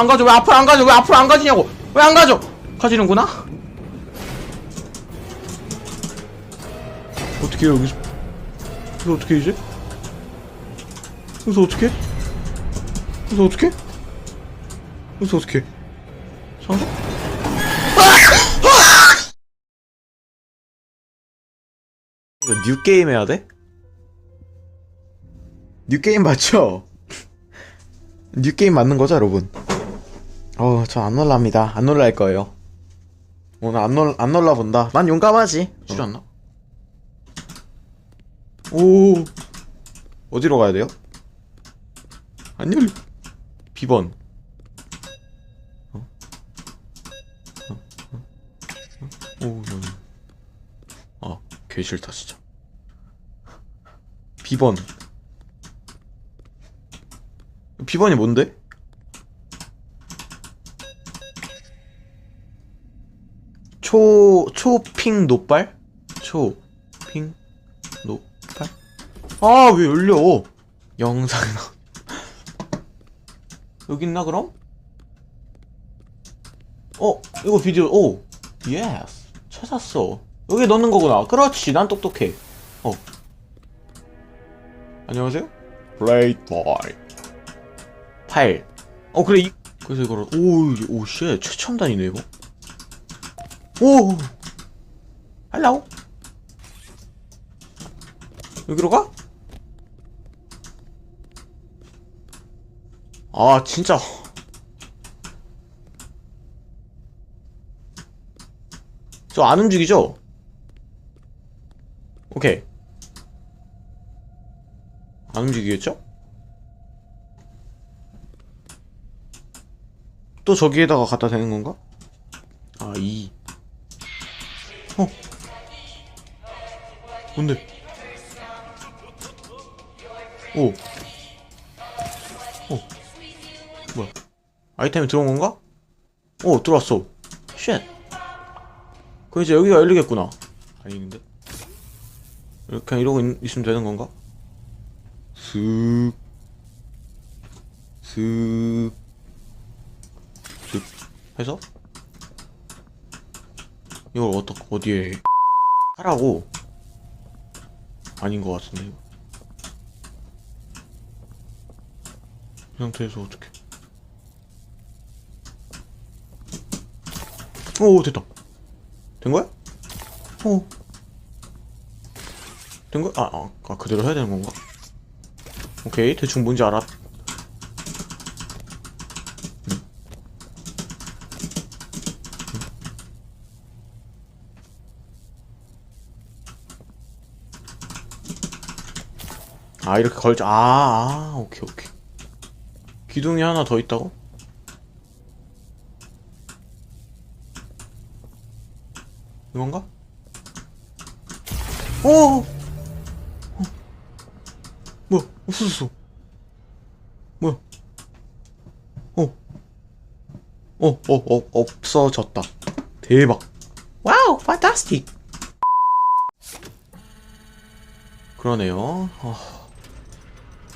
안 가죠? 왜 앞으로 안 가죠? 왜 앞으로 안 가지냐고? 왜 안 가죠? 가지는구나? 어떻게 해요, 여기서? 여기서 어떻게 해, 이제? 여기서 어떻게 해? 여기서 어떻게 해? 여기서 어떻게 해? 이거 뉴 게임 해야 돼? 뉴 게임 맞죠? 뉴 게임 맞는 거죠, 여러분? 어, 저 안 놀랍니다. 안 놀랄 거예요. 오늘 안 놀, 안 놀라 본다. 난 용감하지. 줄였나? 오. 어디로 가야 돼요? 안 열려. 비번. 어? 어? 어? 어? 오, 여기. 아, 개 싫다, 진짜. 비번. 비번이 뭔데? 초, 초핑 노빨? 초핑 노빨? 아, 왜 열려? 영상. 여기 있나, 그럼? 어, 이거 비디오, 오, 예스. 찾았어. 여기 넣는 거구나. 그렇지, 난 똑똑해. 어. 안녕하세요? 플레이보이. 파일. 어, 그래, 이, 그래서 이거를, 오, 오, 쉣. 최첨단이네, 이거. 오! 할로우? 여기로 가? 아, 진짜. 저 안 움직이죠? 오케이. 안 움직이겠죠? 또 저기에다가 갖다 대는 건가? 아, 이. 어. 뭔데? 오. 어. 뭐야? 아이템이 들어온 건가? 오, 들어왔어. 쉣. 그럼 이제 여기가 열리겠구나. 아니는데? 이렇게 그냥 이러고 있, 있으면 되는 건가? 슥. 슥. 슥. 해서? 이걸 어떠, 어디에 하라고 아닌 것 같은데 이거 이 상태에서 어떻게 오 됐다 된 거야? 오. 된 거야? 아, 아, 아 그대로 해야 되는 건가? 오케이 대충 뭔지 알아 아 이렇게 걸자 아, 아 오케이 오케이 기둥이 하나 더 있다고? 이건가? 어! 어. 뭐야 없어졌어 뭐야 어. 어, 어, 어, 없어졌다. 대박. 와우, 판타스틱. 그러네요. 어,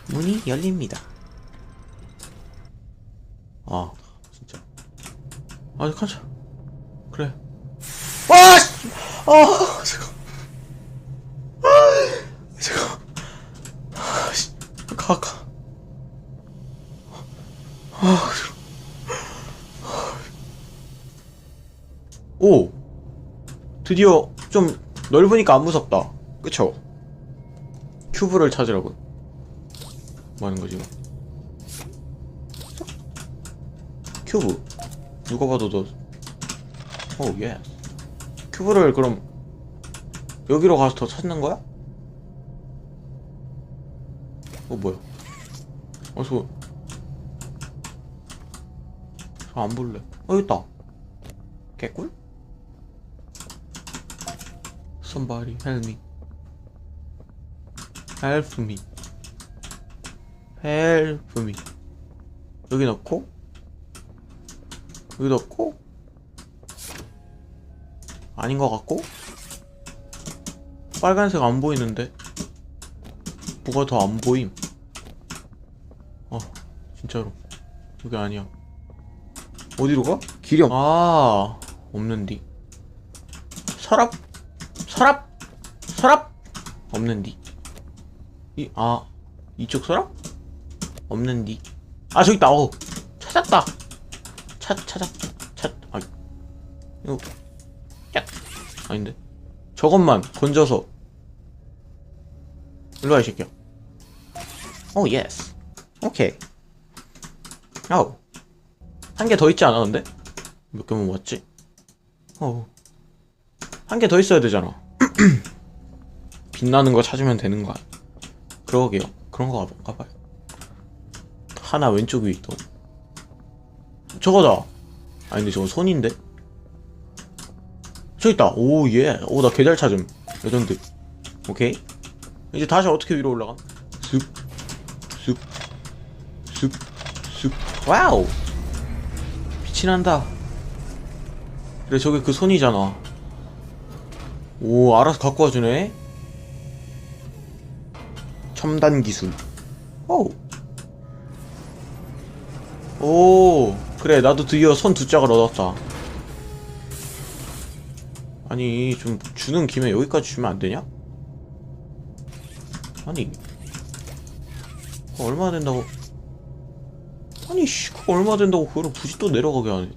문이 열립니다. 아, 진짜. 아직 한참. 그래. 와! 씨! 아, 잠깐. 아, 잠깐. 아, 씨. 가, 가. 아. 오! 드디어 좀 넓으니까 안 무섭다. 그쵸? 큐브를 찾으라고. 뭐 하는 거지, 이거? 큐브. 누가 봐도 너. 오, 예. 큐브를 그럼 여기로 가서 더 찾는 거야? 어, 뭐야? 어서. 저안 볼래. 어, 있다. 개꿀? Somebody help me. Help me. Me. 여기 넣고 여기 넣고 아닌 것 같고 빨간색 안 보이는데? 뭐가 더 안 보임? 어 진짜로. 여기 아니야. 어디로 가? 길이 없... 아 없는디. 서랍 서랍 서랍? 없는디. 이 아 이쪽 서랍 없는디 아 저기 있다. 어 찾았다. 찾 찾았 찾아 이거. 야 아닌데? 저것만 건져서. 일로와 이 새끼야. 오 예스. 오케이. 아우. 한 개 더 있지 않아 근데? 몇 개만 왔지? 어우. 한 개 더 있어야 되잖아. 빛나는 거 찾으면 되는 거 아니야? 그러게요. 그런 거 가봐- 가봐요 하나 왼쪽 위에 있다 저거다. 아니 근데 저거 손인데? 저기 있다. 오예오나 개잘 찾음. 레전드. 오케이. 이제 다시 어떻게 위로 올라가? 쑥쑥쑥쑥 와우! 빛이 난다. 그래 저게 그 손이잖아. 오 알아서 갖고 와주네. 첨단 기술. 오. 오 그래 나도 드디어 손 두 짝을 얻었다 아니 좀 주는 김에 여기까지 주면 안 되냐? 아니 얼마 된다고 아니 씨 그거 얼마 된다고 그걸 굳이 또 내려가게 하네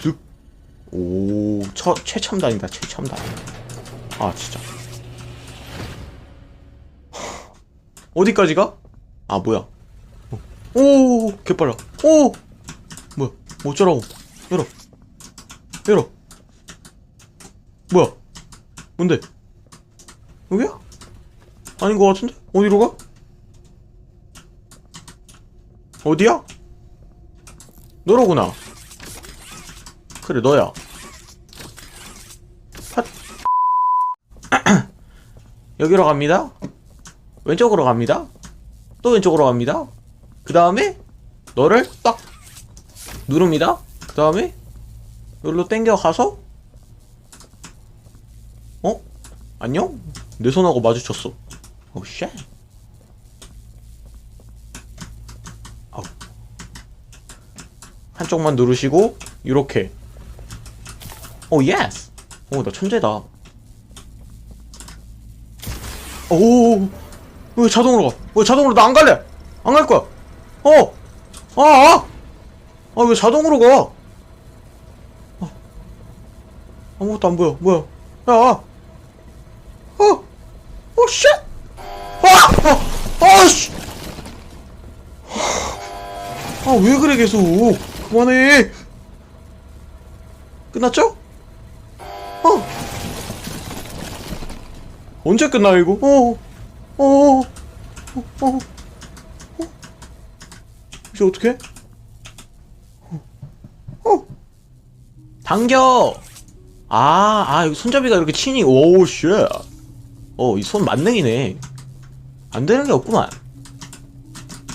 쓱. 오, 처, 최첨단이다, 최첨단. 아, 진짜. 어디까지 가? 아, 뭐야. 어. 오, 개빨라. 오! 뭐야, 뭐 어쩌라고. 열어. 열어. 뭐야. 뭔데? 여기야? 아닌 것 같은데? 어디로 가? 어디야? 너로구나. 그래 너야 핫. 여기로 갑니다 왼쪽으로 갑니다 또 왼쪽으로 갑니다 그 다음에 너를 딱 누릅니다. 그 다음에 여기로 땡겨 가서 어? 안녕? 내 손하고 마주쳤어. 오 쉣. 아우. 한쪽만 누르시고 이렇게. 오 예스! 오나 천재다. 오왜 자동으로 가왜 자동으로? 나 안 갈래! 안 갈 거야 어아아 왜 자동으로 가 아, 아무것도 안 보여 뭐야 야 어, 오, 쉣! 아! 아! 아, 씨! 아, 왜 그래, 계속. 그만해. 끝났죠? 어. 언제 끝나, 이거? 어. 어. 어. 어. 어. 이제 어떡해? 어. 어. 당겨! 아, 아, 여기 손잡이가 이렇게 치니, 오우, 쉣. 어, 이 손 만능이네. 안 되는 게 없구만.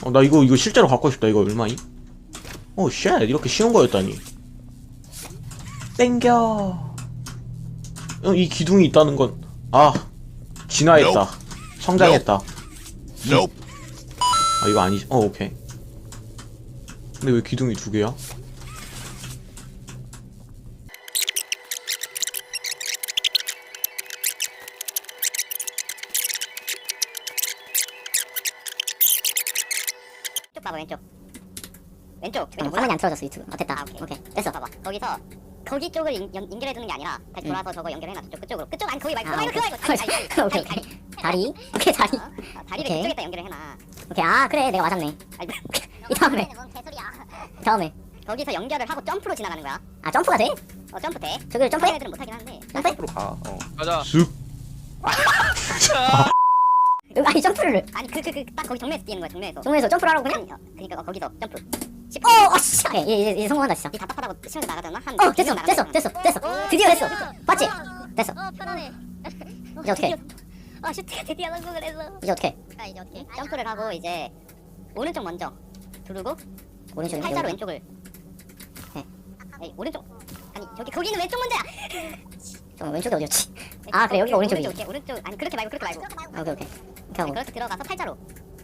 어, 나 이거, 이거 실제로 갖고 싶다. 이거 얼마이? 오, 쉣. 이렇게 쉬운 거였다니. 땡겨. 어, 이 기둥이 있다는 건, 아, 진화했다. 성장했다. Nope. 아, 이거 아니지. 어, 오케이. 근데 왜 기둥이 두 개야? 왼쪽 봐봐 왼쪽. 왼쪽. 어, 왼쪽 화면이 안 틀어졌어 유튜브 어 됐다. 아 오케이. 오케이. 됐어 봐봐. 거기서 거기 쪽을 연, 연, 연결해 두는 게 아니라 다시 음. 돌아서 저거 연결해 놔 저쪽 끝쪽으로. 끝쪽 아니 거기 말고 아, 그거 말고 그거 말고 다리 다리 다리. 오케이, 다리 다리? 오케이 다리. 어? 어, 다리를 오케이. 그쪽에다 연결을 해놔. 오케이. 아 그래. 내가 맞았네. 이. 다음에 다음에 거기서 연결을 하고 점프로 지나가는 거야 아 점프가 돼? 어 점프 돼 저기를 점프해? 애들은 못하긴 한데 점프해? 앞으로 가. 어. 가자. 쓱. 여기 아니 점프를 아니 그 그 그 딱 거기 정면에서 뛰는 거야 정면에서 정면에서 점프를 하라고 그냥? 아니, 어, 그러니까 어, 거기서 점프 10분 어! 아씨 오케이 이제, 이제, 이제 성공한다 진짜 이 답답하다고 시험에 나가잖아 한어두 됐어 명 됐어. 됐어 됐어 드디어 됐어 봤지? 됐어 어 편하네 이제 어떻게 아 슈트가 드디어 성공을 했어 이제 어떻게 아 이제 어떻게 점프를 하고 이제 오른쪽 먼저 두르고 오른쪽에 팔자로. 왼쪽을. 네. 에이 오른쪽. 아니 저기 거기는 왼쪽 문제야. 잠깐 왼쪽이 어디였지? 아 그래 여기가 오른쪽이지. 오른쪽 오른쪽. 아니 그렇게 말고 그렇게 말고. 아, 오케이 오케이. 이렇게 하고. 그렇게 들어가서 팔자로.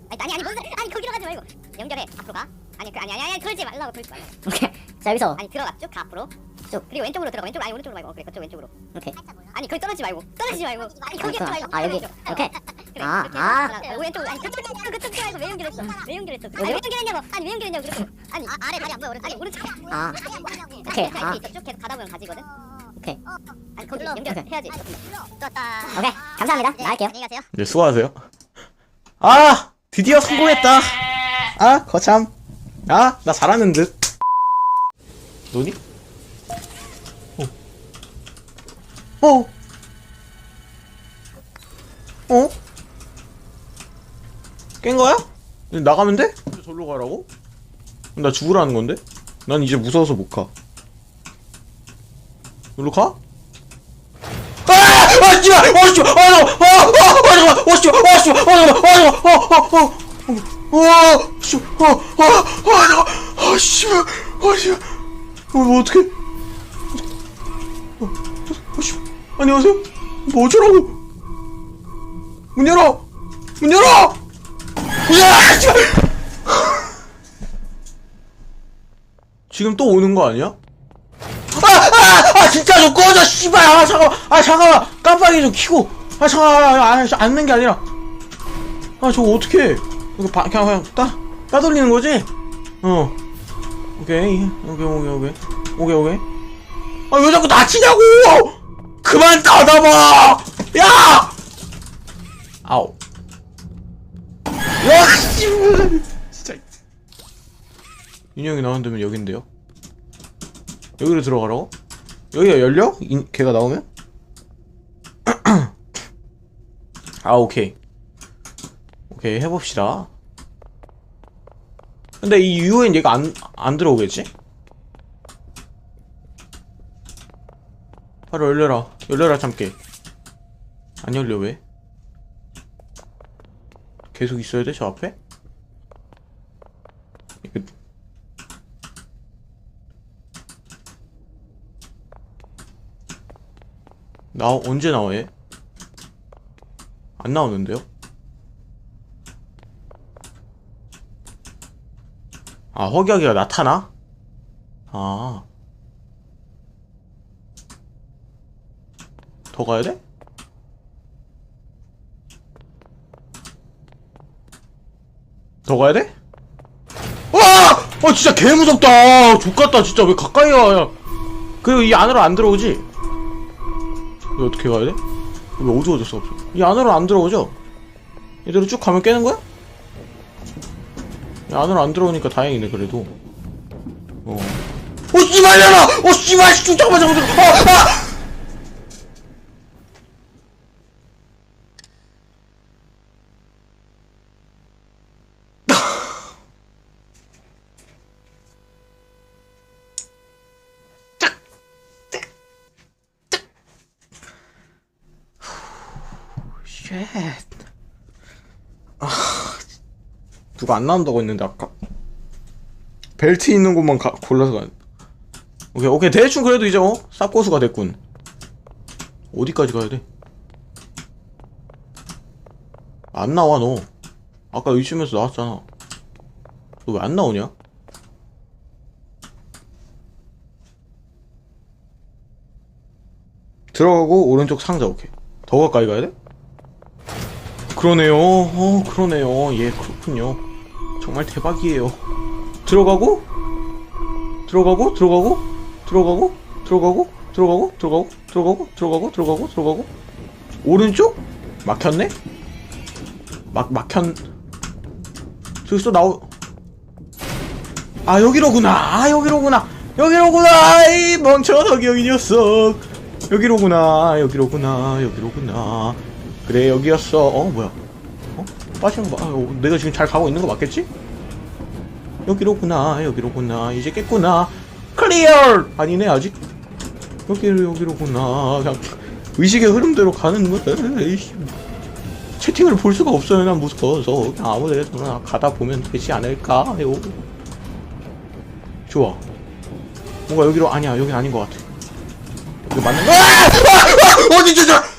아니 아니 아니 뭔 소리- 아니 거기로 가지 말고. 연결해 앞으로 가. 아니 그 아니 아니 아니 돌지 말라고 돌지 말라고. 오케이. 자 여기서. 아니 들어가. 쭉 가 앞으로 쭉 그리고 왼쪽으로 들어가. 왼쪽 아니 오른쪽으로 말고. 어, 그래 그쪽 왼쪽으로. 오케이. 아니 거기 떨어지지 말고. 떨어지지 말고. 아니 거기 아, 말고 아 여기. 왼쪽. 오케이. 그래 아, 그렇게 아. 해서 들어가. 왼쪽 아니 그쪽 그쪽 말고. 왜 연결했어 왜 연결했어 아니 여기요? 왜 연결했냐고. 아니 왜 연결했냐고. 아니 아, 아래 다리 안 보여 오른쪽 아니 오른쪽 아. 오케이 오케이, 아. 쭉 계속 가다 보면 가지거든. 오케이. 아니 거기 연결해야지. 떴다. 오케이. 감사합니다. 나갈게요. 안녕히 가세요. 네 수고하세요. 아 드디어 성공했다. 아 거참. 아 나 잘하는 듯. 너니? 어 어? 어? 깬 거야? 나가면 돼? 절로 가라고? 나 죽으라는 건데? 난 이제 무서워서 못 가. 여기로 가? 아! 아, 씨발! 어, 씨발! 아, 나, 아, 아, 아, 잠깐만! 어, 씨발! 어, 씨발! 아, 잠깐만! 아, 잠깐만! 어, 어, 어, 어, 어, 씨발! 아, 아, 아, 잠깐만! 아, 씨발! 아, 씨발! 어, 뭐, 어떡해? 안녕하세요? 뭐 어쩌라고? 문 열어! 문 열어! 야, 씨발! 지금 또 오는 거 아니야? 아, 아, 아, 진짜 좀 꺼져, 씨발! 아, 잠깐만! 아, 잠깐만! 깜빡이 좀 켜고! 아, 잠깐만! 아, 아, 아, 앉는 게 아니라! 아, 저거 어떡해! 이거 바, 그냥, 그냥, 따, 따돌리는 거지? 어. 오케이. 오케이, 오케이, 오케이. 오케이, 오케이. 아, 왜 자꾸 다치냐고! 그만 따다봐! 야! 아우. 야, 씨발! 진짜. 윤영이 나온 데면 여긴데요? 여기로 들어가라고? 여기가 열려? 인, 걔가 나오면? 아 오케이 오케이 해봅시다 근데 이 이후엔 얘가 안, 안 들어오겠지? 바로 열려라 열려라 참깨 안 열려 왜? 계속 있어야 돼 저 앞에? 이거 나 언제 나와 얘? 안 나오는데요? 아 허기하기가 나타나? 아. 더 가야 돼? 더 가야 돼? 와! 아 진짜 개 무섭다. 족같다 진짜 왜 가까이 와? 야. 그리고 이 안으로 안 들어오지? 이거 어떻게 가야 돼? 왜 어두워졌어 없어? 이 안으로 안 들어오죠? 이대로 쭉 가면 깨는 거야? 이 안으로 안 들어오니까 다행이네 그래도 어. 어 씨발 열어! 어 씨발 씨 잠깐만 잠깐만 아! 아! 쉣. 아, 누가 안 나온다고 했는데 아까 벨트 있는 곳만 가, 골라서 가. 오케이 오케이 대충 그래도 이제 어 쌉고수가 됐군. 어디까지 가야 돼? 안 나와 너. 아까 의심해서 나왔잖아. 너 왜 안 나오냐? 들어가고 오른쪽 상자 오케이. 더 가까이 가야 돼? 그러네요. 어, 그러네요. 예, 그렇군요. 정말 대박이에요. 들어가고, 들어가고, 들어가고, 들어가고, 들어가고, 들어가고, 들어가고, 들어가고, 들어가고, 들어가고, 들어가고. 오른쪽? 막혔네? 막, 막혔, 저기서 나오, 아, 여기로구나. 아, 여기로구나. 여기로구나. 이 멍청하게 여기 녀석. 여기로구나. 여기로구나. 여기로구나. 그래 여기였어 어 뭐야 어? 빠지는 거 봐. 아, 어, 내가 지금 잘 가고 있는 거 맞겠지? 여기로구나 여기로구나 이제 깼구나 클리어 아니네 아직 여기로 여기로구나 그냥 의식의 흐름대로 가는 거야. 채팅을 볼 수가 없어요 난 무서워서 그냥 아무 데나 가다 보면 되지 않을까 요 좋아 뭔가 여기로 아니야 여기 아닌 것 같아 여기 맞는 거 아! 아! 아! 어디 저저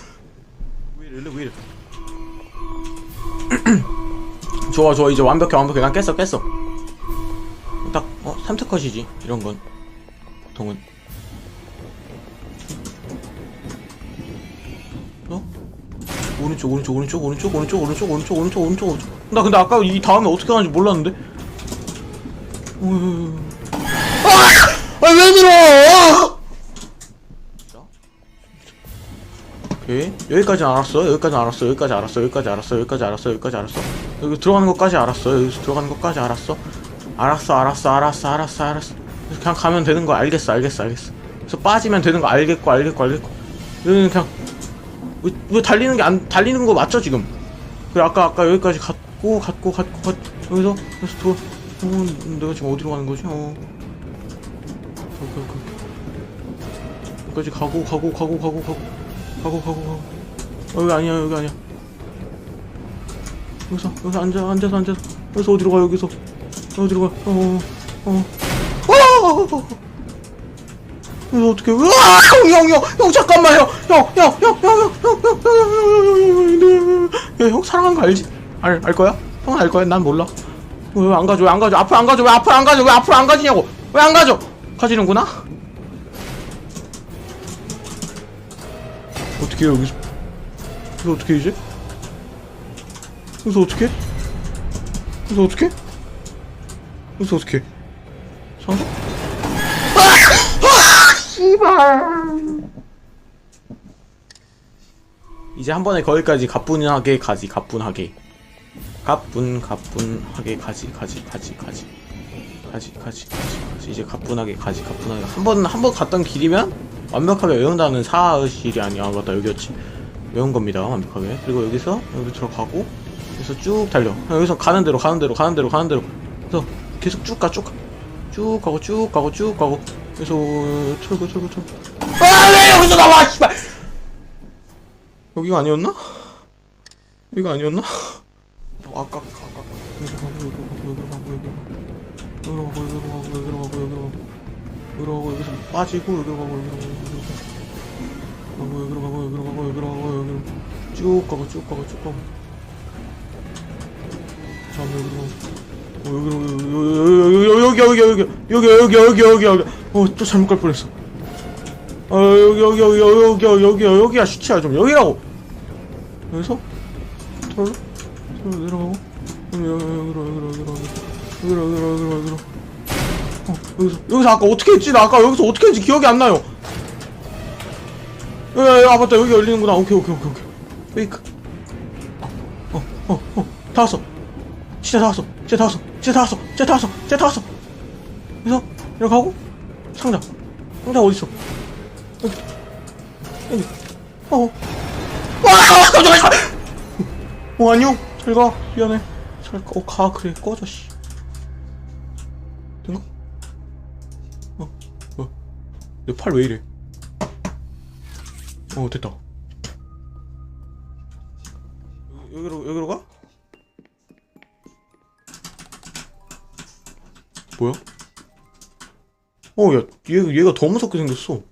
좋아 좋아. 이제 완벽해 완벽해. 난 깼어 깼어. 딱 어? 3특컷이지 이런 건. 보통은. 어? 오른쪽 오른쪽 오른쪽 오른쪽 오른쪽 오른쪽 오른쪽 오른쪽 오른쪽 오른쪽. 나 근데 아까 이 다음에 어떻게 하는지 몰랐는데? 어, 아! 아왜 들어? 오케이. 여기까지 알았어. 여기까지 알았어. 여기까지 알았어. 여기까지 알았어. 여기까지 알았어. 여기까지 알았어 여기 들어가는 것까지 알았어. 여기서 들어가는 것까지 알았어. 알았어 알았어 알았어 알았어 알았어. 그냥 가면 되는 거 알겠어 알겠어 알겠어. 그래서 빠지면 되는 거 알겠고 알겠고 알겠고. 여기는 그냥 왜, 왜 달리는 게 안 달리는 거 맞죠 지금? 그래 아까 아까 여기까지 갔고 갔고 갔고 갔 여기서? 그래서 들어 어 내가 지금 어디로 가는 거지? 어. 오케이 오케이. 여기까지 가고 가고 가고 가고 가고 가고 가고 가고. 어, 여기 아니야 여기 아니야 여기서 여기서 앉아 앉아서 앉아서 여기서 어디로 가 여기서 어디로 가 어어 어. 어. 이거 어떻게 형형형형 잠깐만요 형형형형형형형형 사랑하는 거 알지 알 알 거야 형은 알 거야 난 몰라 왜 안 가져 왜 안 가져 앞으로 안 가져 왜 앞으로 안 가져 왜 앞으로 안 가지냐고 왜 안 가져 가지는구나 어떻게 해 여기서 여기서 어떻게 해, 이제 여기서 어떻게 해? 여기서 어떻게 해? 여기서 어떻게 해? 상자? 이제 한 번에 거기까지 가뿐하게 가지 가뿐하게. 가뿐 가뿐하게 가지 가지 가지 가지. 가지 가지 가지 가지. 이제 가뿐하게 가지 가뿐하게. 한 번 한 번 갔던 길이면 완벽하게 외운다는 사실이 아니야. 맞다. 여기였지. 외운 겁니다. 완벽하게. 그리고 여기서 여기 들어가고 여기서 쭉 달려 여기서 가는 대로 가는 대로 가는 대로 가는 대로 그래서 계속 쭉 가 쭉 가. 쭉 가고 쭉 가고 쭉 가고 그래서 털고 털고 털고 아왜 여기서 나와 씨발 여기가 아니었나? 여기가 아니었나? 아까 아까 아까 여기로 가고 여기로 가고 여기로 가고 여기로 가고 여기로 가고 여기로 가고 여기로 가고 여기서 빠지고 여기로 가고 여기로 가고 여기로 가고 여기로 가고 여기로 가고 여기로 가고 여기로 쭉 가고 쭉 가고 쭉 가고 어, 여기 여기 여기 여기 여기 여기 여기 여기 여기 어또 잘못 갈 뻔했어 어 여기 여기 여기 여기 여기 여기 여기야 시치야 좀 여기라고 여기서 털로 털로 내려가고 여기 여기 여기로 여기로 여기로 여기로 여기로 여기로 여기로 어 여기서 여기서 아까 어떻게 했지 나 아까 여기서 어떻게 했지 기억이 안 나요 야야 아 맞다 여기 열리는구나 오케이 오케이 오케이 오케이 페이크 어어어다 왔어 진짜 다 왔어 진짜 다 왔어 진짜 다 왔어 진짜 다 왔어 진짜 다 왔어 그래서 이렇게 하고 상자 상자 어딨어 여기 여기 어 와, 깜짝이야! 어, 안녕. 잘 가. 미안해. 잘 가. 어, 가. 그래. 꺼져, 씨. 된가? 어, 뭐야. 내팔 왜 이래? 어, 됐다. 여- 여기로, 여기로 가? 뭐야? 어, 야, 얘, 얘가 더 무섭게 생겼어.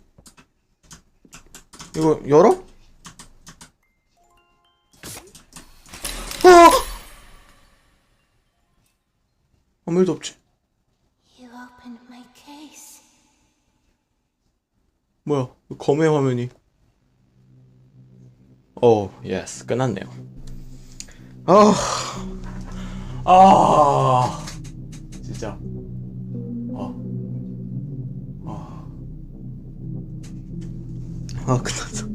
이거 열어? 어! 아무 일도 없지. 뭐야? 검의 화면이. 오, 예스. 끝났네요. 아. 아. 진짜. 아, 끝났어.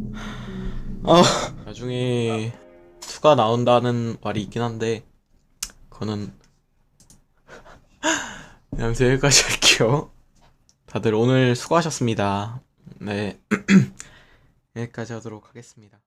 아. 나중에 투가 나온다는 말이 있긴 한데 그거는 아무튼 여기까지 할게요. 다들 오늘 수고하셨습니다. 네. 여기까지 하도록 하겠습니다.